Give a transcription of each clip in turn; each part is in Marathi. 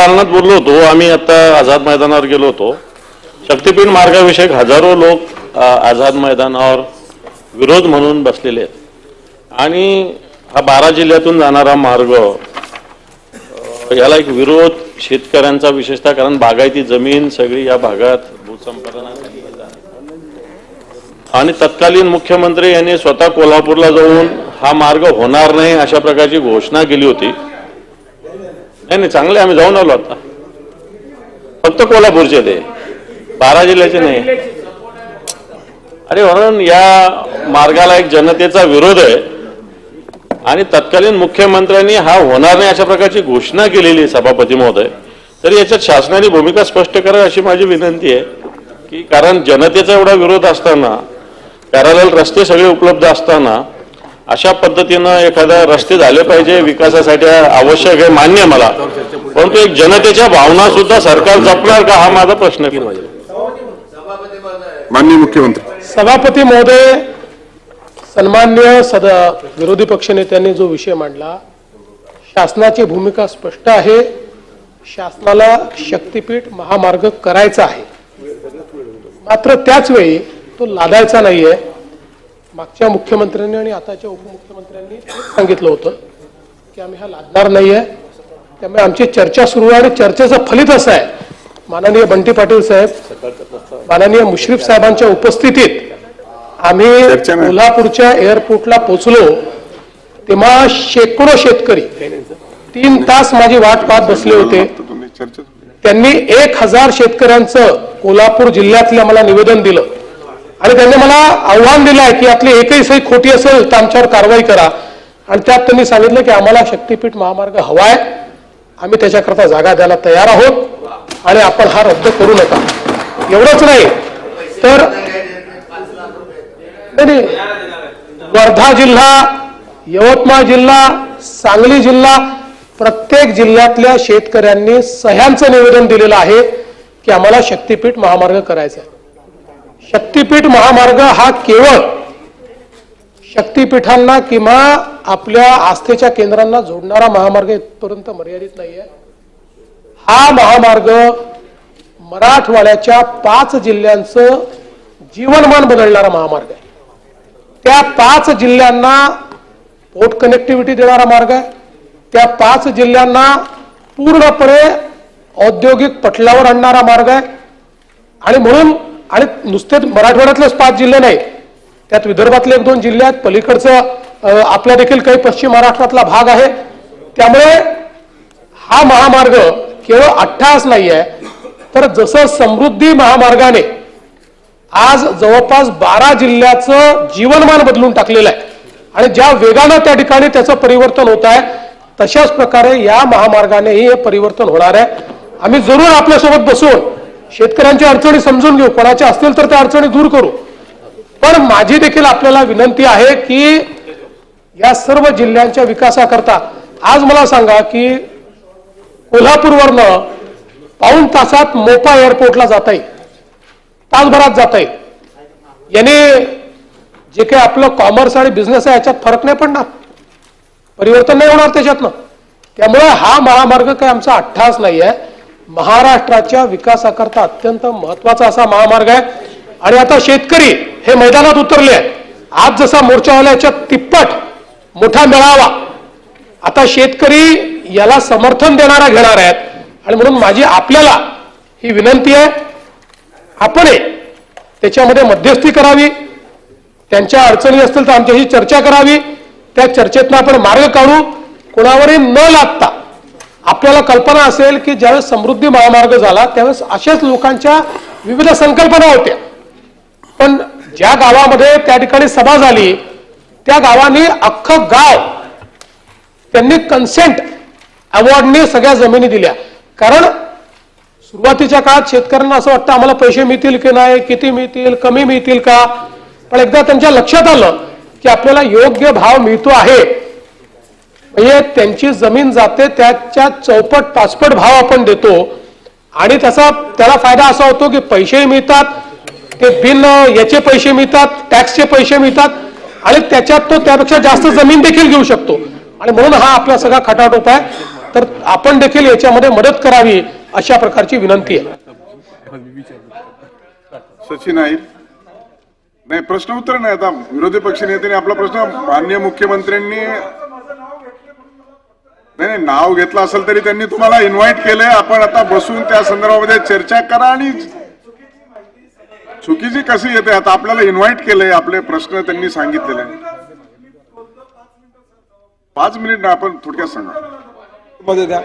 दालनात बोललो होतो आम्ही आता आझाद मैदानावर गेलो होतो. शक्तीपीठ मार्गाविषयक हजारो लोक आझाद मैदानावर विरोध म्हणून बसलेले आहेत. आणि हा बारा जिल्ह्यातून जाणारा मार्ग याला एक विरोध शेतकऱ्यांचा विशेषतः कारण बागायती जमीन सगळी या भागात भूसंपादनाखाली आणि तत्कालीन मुख्यमंत्री यांनी स्वतः कोल्हापूरला जाऊन हा मार्ग होणार नाही अशा प्रकारची घोषणा केली होती. नाही नाही चांगले आम्ही जाऊन आलो आता. फक्त कोल्हापूरचे ते. बारा जिल्ह्याचे नाही. अरे म्हणून या मार्गाला एक जनतेचा विरोध आहे. आणि तत्कालीन मुख्यमंत्र्यांनी हा होणार नाही अशा प्रकारची घोषणा केलेली आहे सभापती महोदय. तरी याच्यात शासनाने भूमिका स्पष्ट करा अशी माझी विनंती आहे. की कारण जनतेचा एवढा विरोध असताना पॅरल रस्ते सगळे उपलब्ध असताना अशा पद्धतीनं एखादा रस्ते झाले पाहिजे विकासासाठी आवश्यक आहे मान्य मला. परंतु एक जनतेच्या भावना सुद्धा सरकार जपणार का हा माझा प्रश्न आहे. माननीय मुख्यमंत्री. सभापती महोदय सन्मान्य सद विरोधी पक्षनेत्यांनी जो विषय मांडला शासनाची भूमिका स्पष्ट आहे. शासनाला शक्तीपीठ महामार्ग करायचा आहे. मात्र त्याच वेळी तो लादायचा नाहीये. मागच्या मुख्यमंत्र्यांनी आणि आताच्या उपमुख्यमंत्र्यांनी सांगितलं होतं की आम्ही हा लादणार नाहीये. त्यामुळे आमची चर्चा सुरू आहे आणि चर्चेचं फलित असं आहे. माननीय बंटी पाटील साहेब माननीय मुश्रीफ साहेबांच्या उपस्थितीत आम्ही नाही. कोल्हापूरच्या एअरपोर्टला पोहोचलो तेव्हा शेकडो शेतकरी तीन तास माझी वाट पाहत बसले होते. त्यांनी एक हजार शेतकऱ्यांचं कोल्हापूर जिल्ह्यातलं मला निवेदन दिलं. आणि त्यांनी मला आव्हान दिलं आहे की आपली एकही सही खोटी असेल तर आमच्यावर कारवाई करा. आणि त्यात त्यांनी सांगितलं की आम्हाला शक्तीपीठ महामार्ग हवाय. आम्ही त्याच्याकरता जागा द्यायला तयार आहोत आणि आपण हा रद्द करू नका. एवढंच नाही तर नाही, नाही. वर्धा जिल्हा यवतमाळ जिल्हा सांगली जिल्हा प्रत्येक जिल्ह्यातल्या शेतकऱ्यांनी सह्यांचं निवेदन दिलेलं आहे की आम्हाला शक्तीपीठ महामार्ग करायचा आहे शक्तीपीठ महामार्ग हा केवळ शक्तीपीठांना किंवा आपल्या आस्थेच्या केंद्रांना जोडणारा महामार्ग इथपर्यंत मर्यादित नाहीये. हा महामार्ग मराठवाड्याच्या पाच जिल्ह्यांचं जीवनमान बदलणारा महामार्ग आहे. त्या पाच जिल्ह्यांना पोर्ट कनेक्टिव्हिटी देणारा मार्ग आहे. त्या पाच जिल्ह्यांना पूर्णपणे औद्योगिक पटलावर आणणारा मार्ग आहे. आणि म्हणून आणि नुसते मराठवाड्यातलेच पाच जिल्हे नाही त्यात विदर्भातले एक दोन जिल्हे आहेत. पलीकडचं आपल्या आपला देखील काही पश्चिम महाराष्ट्रातला भाग आहे. त्यामुळे हा महामार्ग केवळ अठ्ठास नाही आहे तर जसं समृद्धी महामार्गाने आज जवळपास बारा जिल्ह्याचं जीवनमान बदलून टाकलेलं आहे. आणि ज्या वेगानं त्या ठिकाणी त्याचं परिवर्तन होत आहे तशाच प्रकारे या महामार्गानेही हे परिवर्तन होणार आहे. आम्ही जरूर आपल्यासोबत बसून शेतकऱ्यांच्या अडचणी समजून घेऊ. कोणाच्या असतील तर त्या अडचणी दूर करू. पण माझी देखील आपल्याला विनंती आहे की या सर्व जिल्ह्यांच्या विकासाकरता आज मला सांगा की कोल्हापूरवरनं पाऊण तासात मोपा एअरपोर्टला जाता येईल तासभरात जाता येईल याने जे काही आपलं कॉमर्स आणि बिझनेस आहे याच्यात फरक नाही पडणार. परिवर्तन नाही होणार त्याच्यातनं. त्यामुळे हा महामार्ग काही आमचा अठ्ठास नाही आहे महाराष्ट्राच्या विकासाकरता अत्यंत महत्त्वाचा असा महामार्ग आहे. आणि आता शेतकरी हे मैदानात उतरले आहेत. आज जसा मोर्चावाल्याच्या तिप्पट मोठा मेळावा. आता शेतकरी याला समर्थन देणारा घेणार आहेत. आणि म्हणून माझी आपल्याला ही विनंती आहे आपण त्याच्यामध्ये मध्यस्थी करावी. त्यांच्या अडचणी असतील तर आमच्याशी चर्चा करावी. त्या चर्चेतनं आपण मार्ग काढू. कोणावरही न लागता आपल्याला कल्पना असेल की ज्यावेळेस समृद्धी महामार्ग झाला त्यावेळेस अशाच लोकांच्या विविध संकल्पना होत्या. पण ज्या गावामध्ये त्या ठिकाणी सभा झाली त्या गावाने अख्खं गाव त्यांनी कन्सेंट अवॉर्डने सगळ्या जमिनी दिल्या. कारण सुरुवातीच्या काळात शेतकऱ्यांना असं वाटतं आम्हाला पैसे मिळतील की नाही किती मिळतील कमी मिळतील का? पण एकदा त्यांच्या लक्षात आलं की आपल्याला योग्य भाव मिळतो आहे. म्हणजे त्यांची जमीन जाते त्याच्या चौपट पाचपट भाव आपण देतो. आणि त्याचा त्याला फायदा असा होतो की पैसेही मिळतात ते बिन याचे पैसे मिळतात टॅक्सचे पैसे मिळतात आणि त्याच्यात तो त्यापेक्षा जास्त जमीन देखील घेऊ शकतो. आणि म्हणून हा आपला सगळा खटाटोप आहे. तर आपण देखील याच्यामध्ये मदत करावी अशा प्रकारची विनंती आहे. सचिन आहे नाही प्रश्न उत्तर नाही. आता विरोधी पक्ष नेत्याने आपला प्रश्न माननीय मुख्यमंत्र्यांनी नाही नाव घेतलं असेल तरी त्यांनी तुम्हाला इन्व्हाइट केलंय. आपण आता बसून त्या संदर्भामध्ये चर्चा करा आणि चुकीची कशी येते? आता आपल्याला इन्व्हाइट केलंय आपले प्रश्न त्यांनी सांगितलेले पाच मिनिट ना आपण थोडक्यात सांगा. मध्ये द्या.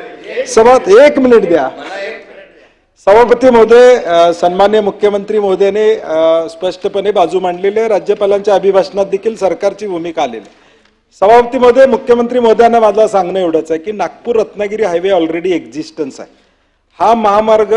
सभात एक मिनिट द्या. सभापती महोदय सन्मान्य मुख्यमंत्री महोदयाने स्पष्टपणे बाजू मांडलेली आहे. राज्यपालांच्या अभिभाषणात देखील सरकारची भूमिका आलेली सभापतीमध्ये मुख्यमंत्री महोदयांना माझं सांगणं एवढंच आहे की Nagpur Ratnagiri highway already existence आहे. हा महामार्ग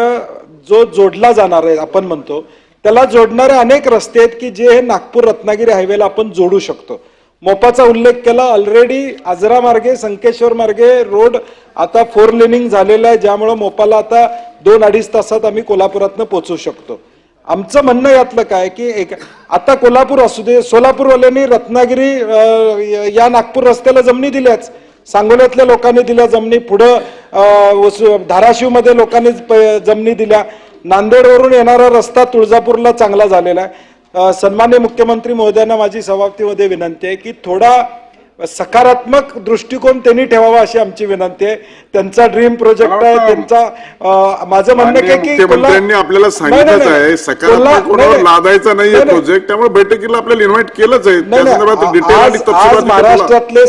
जो जोडला जाणार आहे आपण म्हणतो त्याला जोडणारे अनेक रस्ते आहेत की जे हे नागपूर रत्नागिरी हायवेला आपण जोडू शकतो. मोपाचा उल्लेख केला ऑलरेडी आजरा मार्गे संकेश्वर मार्गे रोड आता फोर लेनिंग झालेला आहे ज्यामुळं मोपाला आता दोन अडीच तासात आम्ही कोल्हापुरातनं पोचू शकतो. आमचं म्हणणं यातलं काय की एक आता कोल्हापूर असू दे सोलापूरवाल्यांनी रत्नागिरी या नागपूर रस्त्याला जमिनी दिल्याच. सांगोल्यातल्या लोकांनी दिल्या जमिनी पुढं वसु- धाराशिवमध्ये लोकांनी प- जमिनी दिल्या. नांदेडवरून येणारा रस्ता तुळजापूरला चांगला झालेला आहे. सन्मान्य मुख्यमंत्री महोदयांना माझी सभापतीमध्ये विनंती आहे की थोडा सकारात्मक दृष्टिकोन त्यांनी ठेवावा अशी आमची विनंती आहे त्यांचा ड्रीम प्रोजेक्ट आहे त्यांचा माझं म्हणणं काय की मुख्यमंत्र्यांनी आपल्याला सांगितलंच नाही. आहे सकारात्मक कोणावर. लादायचा नाहीये नाही, नाही. प्रोजेक्ट त्यामुळे बैठकीला आपल्याला इन्व्हाइट केलंच आहे आज-. महाराष्ट्रातले